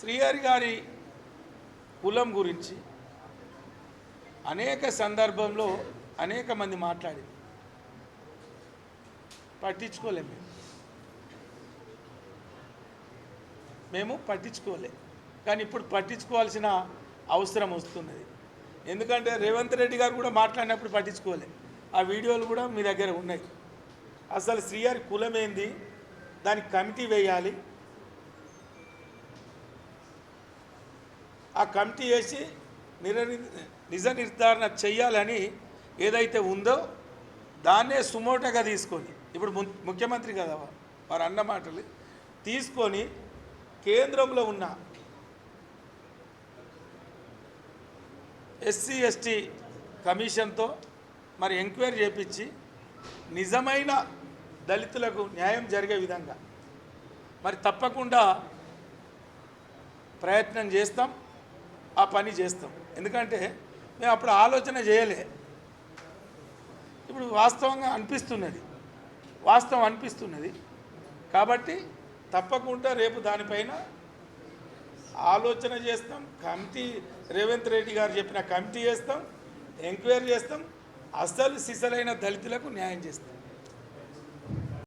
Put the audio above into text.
శ్రీహరి గారి కులం గురించి అనేక సందర్భంలో అనేక మంది మాట్లాడింది. పట్టించుకోలేము మేము. మేము పట్టించుకోలే. కానీ ఇప్పుడు పట్టించుకోవాల్సిన అవసరం వస్తున్నది. ఎందుకంటే రేవంత్ రెడ్డి గారు కూడా మాట్లాడినప్పుడు పట్టించుకోలే. ఆ వీడియోలు కూడా మీ దగ్గర ఉన్నాయి. అసలు శ్రీహరి కులం ఏంది దానికి కమిటీ వేయాలి. ఆ కమిటీ వేసి నిర నిజ నిర్ధారణ చెయ్యాలని ఏదైతే ఉందో దాన్నే సుమోటగా తీసుకొని ఇప్పుడు ము- ముఖ్యమంత్రి కదా వారు అన్న మాటలు తీసుకొని కేంద్రంలో ఉన్న ఎస్సీ ఎస్టీ కమిషన్తో మరి ఎంక్వైరీ చేపించి నిజమైన దళితులకు న్యాయం జరిగే విధంగా మరి తప్పకుండా ప్రయత్నం చేస్తాం. ఆ పని చేస్తాం. ఎందుకంటే మేము అప్పుడు ఆలోచన చేయలే. ఇప్పుడు వాస్తవంగా అనిపిస్తున్నది. వాస్తవం అనిపిస్తున్నది. కాబట్టి తప్పకుండా రేపు దానిపైన ఆలోచన చేస్తాం. కమిటీ రేవంత్ రెడ్డి గారు చెప్పిన కమిటీ చేస్తాం. ఎంక్వైరీ చేస్తాం. అసలు సిసలైన దళితులకు న్యాయం చేస్తాం.